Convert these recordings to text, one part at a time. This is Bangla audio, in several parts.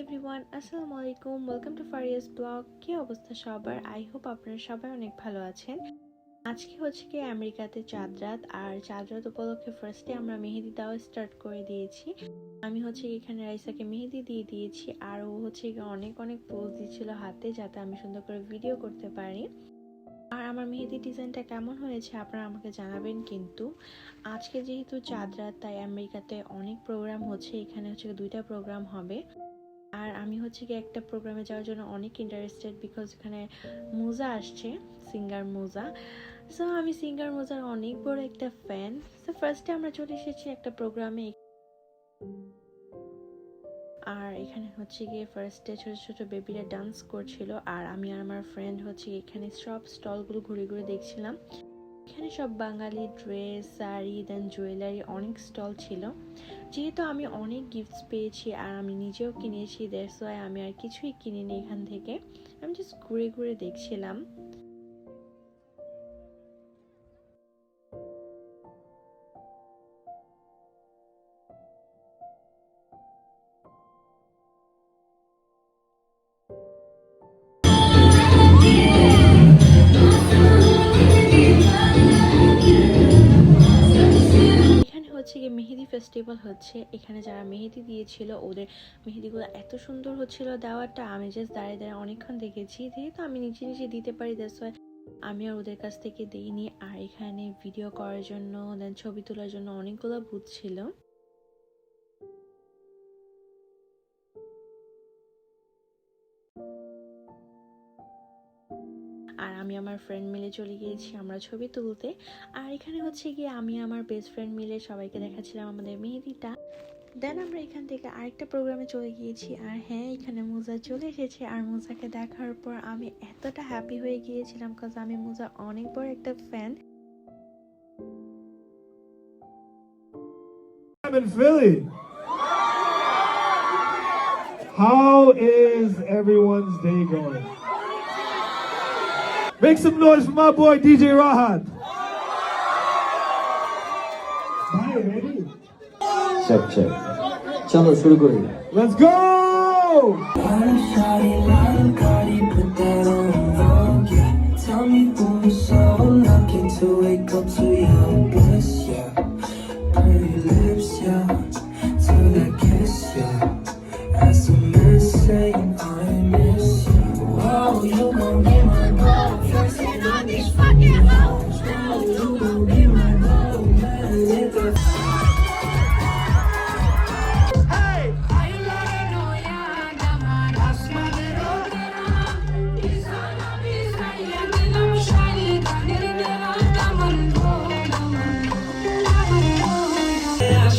এভরিওয়ান আসসালামু আলাইকুম ওয়েলকাম টু ফারিয়াস ব্লগ কি অবস্থা সবার? আই হোপ আপনারা সবাই অনেক ভালো আছেন। আজকে হচ্ছে কি আমেরিকাতে চাঁদ রাত আর চাঁদ রাত উপলক্ষে ফার্স্টে আমরা মেহেদি দেওয়া স্টার্ট করে দিয়েছি। আমি হচ্ছে এখানে রাইসাকে মেহেদি দিয়ে দিয়েছি, আর ও হচ্ছে অনেক অনেক পোজ দিচ্ছিল হাতে যাতে আমি সুন্দর করে ভিডিও করতে পারি। আর আমার মেহেদি ডিজাইনটা কেমন হয়েছে আপনারা আমাকে জানাবেন কিন্তু। আজকে যেহেতু চাঁদ রাত তাই আমেরিকাতে অনেক প্রোগ্রাম হচ্ছে, এখানে হচ্ছে দুইটা প্রোগ্রাম হবে। আর আমি হচ্ছে কি একটা প্রোগ্রামে যাওয়ার জন্য অনেক ইন্টারেস্টেড বিকজ এখানে মোজা আসছে সিঙ্গার মোজা সো আমি সিঙ্গার মোজার অনেক বড় একটা ফ্যান সো ফার্স্টে আমরা চলে এসেছি একটা প্রোগ্রামে আর এখানে হচ্ছে গিয়ে ফার্স্টে ছোটো ছোটো বেবিরা ডান্স করছিল আর আমি আর আমার ফ্রেন্ড হচ্ছে এখানে সব স্টলগুলো ঘুরে ঘুরে দেখছিলাম। এখানে সব বাঙালি ড্রেস শাড়ি দেন জুয়েলারি অনেক স্টল ছিল। যেহেতু আমি অনেক গিফটস পেয়েছি আর আমি নিজেও কিনেছি দ্যাটস ওয়াই আমি আর কিছুই কিনিনি এখান থেকে। আমি জাস্ট ঘুরে ঘুরে দেখছিলাম। হচ্ছে মেহেদি ফেস্টিভ্যাল হচ্ছে। এখানে যারা মেহেদি দিয়েছিল, ওদের মেহেদিগুলো এত সুন্দর হচ্ছিল দেওয়াটা আমি জাস্ট দাঁড়িয়ে দাঁড়িয়ে অনেকক্ষণ দেখেছি। যেহেতু আমি নিজে নিজে দিতে পারি দ্যাটস আমি আর ওদের কাছ থেকে দিইনি। আর এখানে ভিডিও করার জন্য দেন ছবি তোলার জন্য অনেকগুলো বুথ ছিল। আমার ফ্রেন্ড মিলে চলে গিয়েছি আমরা ছবি তুলতে। আর এখানে হচ্ছে গিয়ে আমি আমার বেস্ট ফ্রেন্ড মিলে সবাইকে দেখাচ্ছিলাম আমাদের মেহেদিটা। দেন আমরা এখান থেকে আরেকটা প্রোগ্রামে চলে গিয়েছি। আর হ্যাঁ এখানে মোজা চলে এসেছে। আর মোজাকে দেখার পর আমি এতটা হ্যাপি হয়ে গিয়েছিলাম কাজ আমি মোজা অনেক বড় একটা fan in Philly. How is everyone's day going? Make some noise for my boy DJ Rahat. Bye, ready? Check check চলো শুরু করি Let's go! Shawty, line, Cardi, put that on Vogue, yeah. Tell me who you're so lucky to wake up to your bliss, yeah.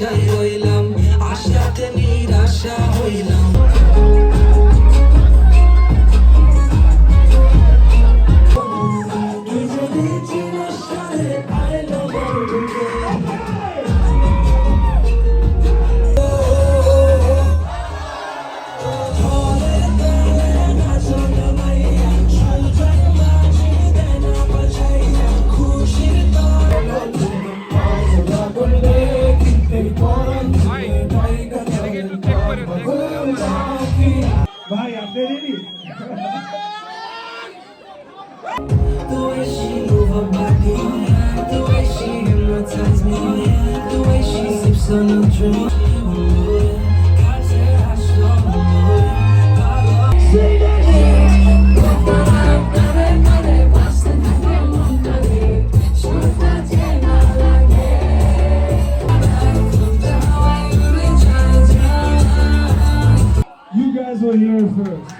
আশায় রইলাম আশাতে নিরাশা হইলাম। You guys will hear it first.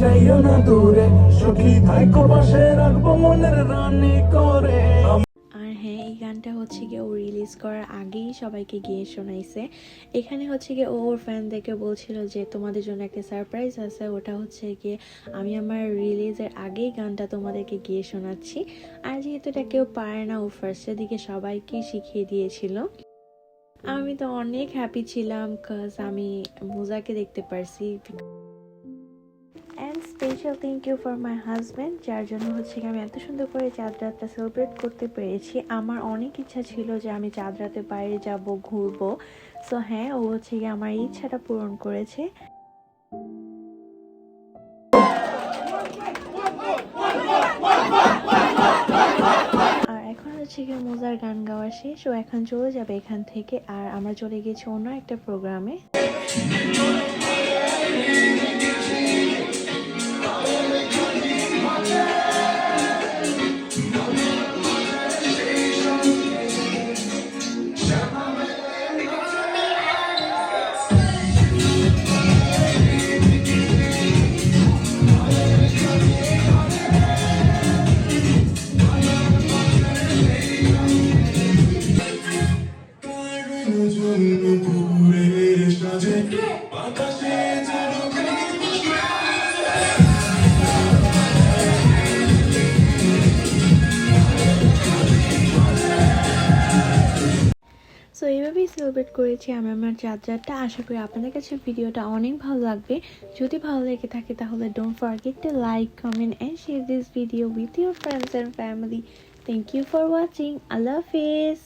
যাইও না দূরে, সখী থাইকো পাশে, রাখব মনের রানী করে। হ্যাঁ গানটা হচ্ছে গিয়ে ও রিলিজ করার আগেই সবাইকে গিয়ে শোনাইছে। এখানে হচ্ছে গিয়ে ওর ফ্যানদেরকে বলছিল যে, তোমাদের জন্য একটা সারপ্রাইজ আছে, ওটা হচ্ছে গিয়ে আমি আমার রিলিজের আগেই গানটা তোমাদেরকে গিয়ে শোনাচ্ছি। আর যেহেতু এটা কেউ পারে না, ও ফার্স্টের দিকে সবাইকেই শিখিয়ে দিয়েছিল। আমি তো অনেক হ্যাপি ছিলাম কাজ আমি মোজাকে দেখতে পারছি। Special thank you for my husband যার জন্য হচ্ছে আমি এত সুন্দর করে চাঁদ রাতটা সেলিব্রেট করতে পেরেছি। আমার অনেক ইচ্ছা ছিল যে আমি চাঁদ রাতে বাইরে যাব, ঘুরবো। সো হ্যাঁ ও হচ্ছে গিয়ে আমার ইচ্ছাটা পূরণ করেছে। হচ্ছে মোজার গান গাওয়া শেষ। ও এখন চলে যাবে এখান থেকে। আর আমরা চলে গেছি অন্য একটা প্রোগ্রামে সেলিব্রেট করেছি আমি আমার যাত্রাটা। আশা করি আপনাদের কাছে ভিডিওটা অনেক ভালো লাগবে। যদি ভালো লেগে থাকে তাহলে don't forget to like comment and share this video with your friends and family thank you for watching Allah Hafiz